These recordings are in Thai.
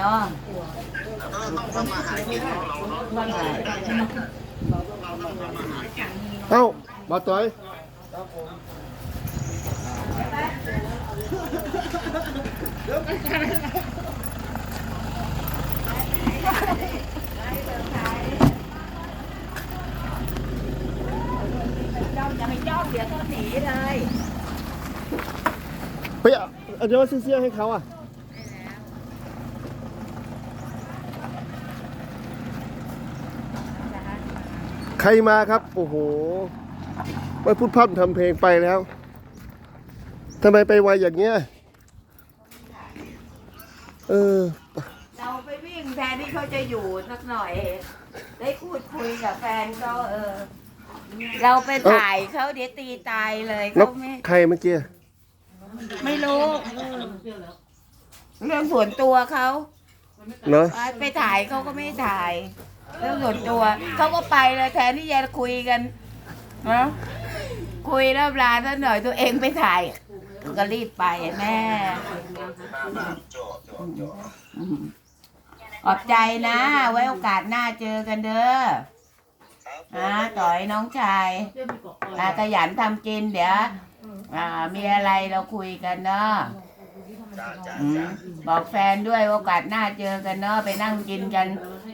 เนาะเอ้าบาต่อยจ้องจะไม่จ้องเดี๋ยวเขาหนีเลยไปเอาเอาเดี๋ยวซื้อเสื้อให้เขาอะ ใครมาครับ โอ้โหไม่พูดพร่ำทำเพลงไปแล้วทำไมไปไวอย่างเงี้ย เออ เราไปวิ่งแทนที่เขาจะอยู่สักหน่อย ได้พูดคุยกับแฟนเขาเออ เราไปถ่ายเขาเดี๋ยวตีตายเลยแล้วเขาไม่ ใครเมื่อกี้ ไม่รู้ เรื่องส่วนตัวเขา เนอะไปถ่ายเขาก็ไม่ถ่ายเรื่องส่วนตัวเขาก็ไปเลยแทนที่จะคุยกันนะคุยแล้วลาซะหน่อยตัวเองไปถ่ายก็รีบไปแม่อืมขอบใจนะ ไว้โอกาสหน้าเจอกันเด้อนะต่อยน้องชายอ่าขยันทำกินเดี๋ยวอ่ามีอะไรเราคุยกันเนาะ อืมบอกแฟนด้วยโอกาสหน้าเจอกันเนาะไปนั่งกินกัน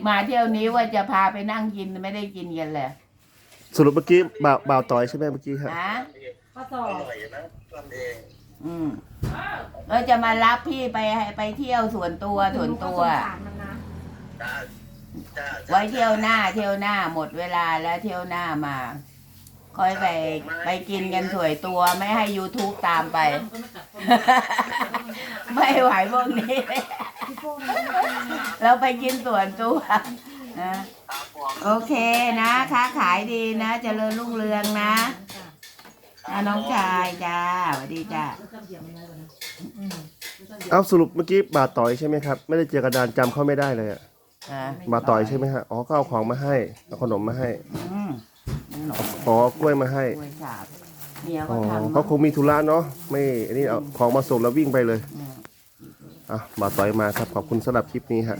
มาเที่ยวนี้ว่าจะพาไปนั่งกินไม่ได้กินกันเลยสรุปเมื่อกี้บ่าวบ่าวต่อยใช่ไหมเมื่อกี้ครับ นะข้อสอบอืมเราจะมารับพี่ไปให้ไปเที่ยวส่วนตัวส่วนตัวข้อสงสารมันนะไว้เที่ยวหน้าเที่ยวหน้าหมดเวลาแล้วเที่ยวหน้ามา ค่อยไปไปกินกันสวยตัวไม่ให้ YouTube ตามไปไม่ ไหวพวกนี้ เราไปกินส่วนตัวนะโอเคนะค้าขายดีนะเจริญรุ่งเรืองนะนะน้องชายจ้าสวัสดีจ้าเอาสรุปเมื่อกี้บ่าวต่อยใช่ไหมครับ ไม่ได้เจอกระดานจำเขาไม่ได้เลยอะอะบ่าวต่อยใช่ไหมฮะอ๋อก็เอาของมาให้เอาขนมมาให้อืมขนมอ๋อกล้วยมาให้กล้วยสาบเมียอ๋ก็อทำเขาคงมีธุระเนาะไม่อันนี้เอาของมาส่งแล้ววิ่งไปเลย อะบ่าวต่อยมาครับ ขอบคุณสำหรับคลิปนี้ฮะ